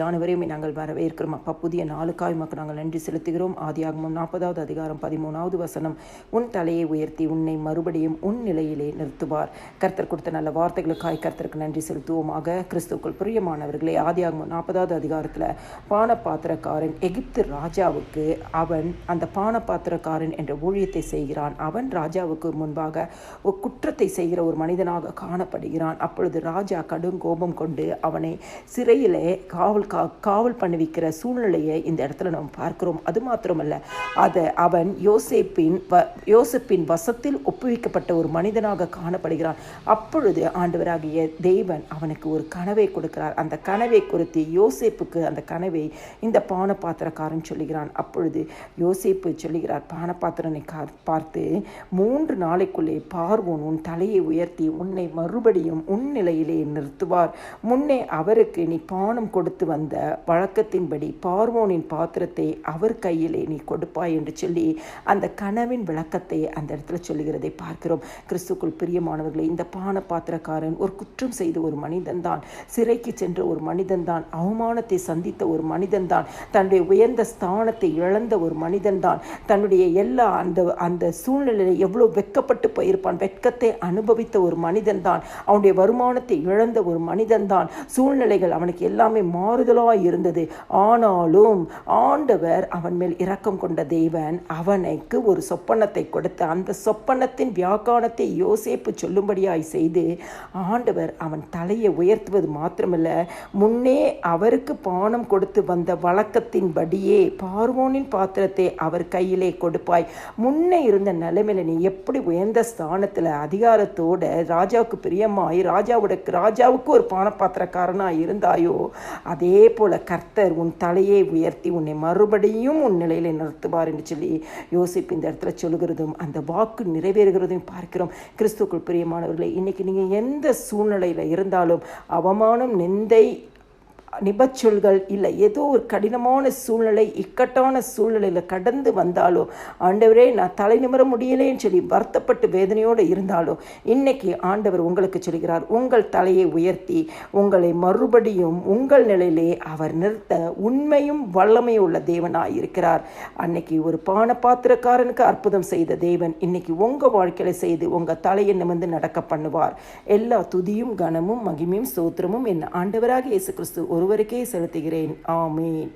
யானவரையும் நாங்கள் வரவேற்கிறோம். அப்பா புதிய நாளுக்காய் மக்கள் நாங்கள் நன்றி செலுத்துகிறோம். ஆதியாகமம் நாற்பதாவது அதிகாரம் பதிமூணாவது வசனம். உன் தலையை உயர்த்தி உன்னை மறுபடியும் உன் நிலையிலே நிறுத்துவார். கர்த்தர் கொடுத்த நல்ல வார்த்தைகளுக்காய் கர்த்தருக்கு நன்றி செலுத்துவோமாக. கிறிஸ்துக்குள் பிரியமானவர்களே ஆதியாகமம் நாற்பதாவது அதிகாரத்தில் பானபாத்திரக்காரன் எகிப்து ராஜாவுக்கு அவன் அந்த பானபாத்திரக்காரன் என்ற ஊழியத்தை செய்கிறான். அவன் ராஜாவுக்கு முன்பாக ஒரு குற்றத்தை செய்கிற ஒரு மனிதனாக காணப்படுகிறான். அப்பொழுது ராஜா கடும் கோபம் கொண்டு அவனை சிறையிலே காவல் கா காவல் பண்ணுவிக்கிற சூழ்நிலையை இந்த இடத்துல நாம் பார்க்கிறோம். அது மாத்திரமல்ல அதை அவன் யோசேப்பின் வ யோசப்பின் வசத்தில் ஒப்புவிக்கப்பட்ட ஒரு மனிதனாக காணப்படுகிறான். அப்பொழுது ஆண்டவராகிய தேவன் அவனுக்கு ஒரு கனவை கொடுக்கிறார். அந்த கனவை குறித்து யோசேப்புக்கு அந்த கனவை இந்த பானபாத்திரக்காரன் சொல்லுகிறான். அப்பொழுது யோசேப்பு சொல்லுகிறார் பானபாத்திரனை கா- பார்த்து மூன்று நாளைக்குள்ளே பார்வோன் உன் தலையை உயர்த்தி உன்னை மறுபடியும் உன் நிலையிலே நிறுத்துவார். முன்னே அவருக்கு நீ பானம் கொடுத்து வந்த வழக்கத்தின்படி பார்வோனின் பாத்திரத்தை அவர் கையிலே நீ கொடுப்பாய் என்று சொல்லி அந்த கனவின் விளக்கத்தை அந்த இடத்துல சொல்லுகிறதை பார்க்கிறோம். கிறிஸ்துக்குள் பிரியமானவர்களை இந்த பான பாத்திரக்காரன் ஒரு குற்றம் செய்த ஒரு மனிதன்தான் சிறைக்கு சென்ற ஒரு மனிதன்தான் அவமானத்தை சந்தித்த ஒரு மனிதன்தான் தன்னுடைய உயர்ந்த ஸ்தானத்தை இழந்த ஒரு மனிதன்தான் தன்னுடைய எல்லா அந்த அந்த சூழ்நிலையில் எவ்வளோ வெட்கப்பட்டு போயிருப்பான் வெட்கத்தை அனுபவித்த ஒரு மனிதன்தான் அவனுடைய வருமானத்தை இழந்த ஒரு மனிதன்தான் சூழ்நிலைகள் அவனுக்கு எல்லாமே மாறுதலாக இருந்தது. ஆனாலும் ஆண்டவர் அவன் மேல் இரக்கம் கொண்ட தேவன் அவனுக்கு ஒரு சொப்பனத்தை கொடுத்து அந்த சொப்பனத்தின் வியாக்கானத்தை யோசேப்பு சொல்லும்படியாய் செய்து ஆண்டவர் அவன் தலையை உயர்த்துவது மாத்திரமல்ல முன்னே அவருக்கு பானம் கொடுத்து வந்த வழக்கத்தின்படியே பார்வோனின் பாத்திரத்தை அவர் கையிலே கொடுப்பாய். முன்னே இருந்த நிலைமையில நீ எப்படி உயர்ந்த ஸ்தானத்தில் அதிகாரத்தோட ராஜாவுக்கு பிரியமாய் ராஜாவோட ராஜாவுக்கு ஒரு பானபாத்திரக்காரனாக இருந்தாயோ அதே அதே போல கர்த்தர் உன் தலையை உயர்த்தி உன்னை மறுபடியும் உன் நிலையில நிறுத்துவார் என்று சொல்லி யோசிப்பு இந்த இடத்துல சொல்லுகிறதும் அந்த வாக்கு நிறைவேறுகிறதையும் பார்க்கிறோம். கிறிஸ்துக்குள் பிரியமானவர்களை இன்னைக்கு நீங்கள் எந்த சூழ்நிலையில் இருந்தாலும் அவமானம் நிந்தை நிபச்சொல்கள் இல்லை. ஏதோ ஒரு கடினமான சூழ்நிலை இக்கட்டான சூழ்நிலையில் கடந்து வந்தாலோ ஆண்டவரே நான் தலை நிமிர முடியலேன்னு சொல்லி வருத்தப்பட்டு வேதனையோடு இருந்தாலோ இன்னைக்கு ஆண்டவர் உங்களுக்கு சொல்கிறார் உங்கள் தலையை உயர்த்தி உங்களை மறுபடியும் உங்கள் நிலையிலே அவர் நிறுத்த உண்மையும் வல்லமையும் உள்ள தேவனாக இருக்கிறார். அன்னைக்கு ஒரு பான பாத்திரக்காரனுக்கு அற்புதம் செய்த தேவன் இன்னைக்கு உங்கள் வாழ்க்கையில செய்து உங்கள் தலையை நிமிர்ந்து நடக்க பண்ணுவார். எல்லா துதியும் கனமும் மகிமையும் சோத்திரமும் என் ஆண்டவராக இயேசு கிறிஸ்து ஒருவருக்கே செலுத்துகிறேன். ஆமீன்.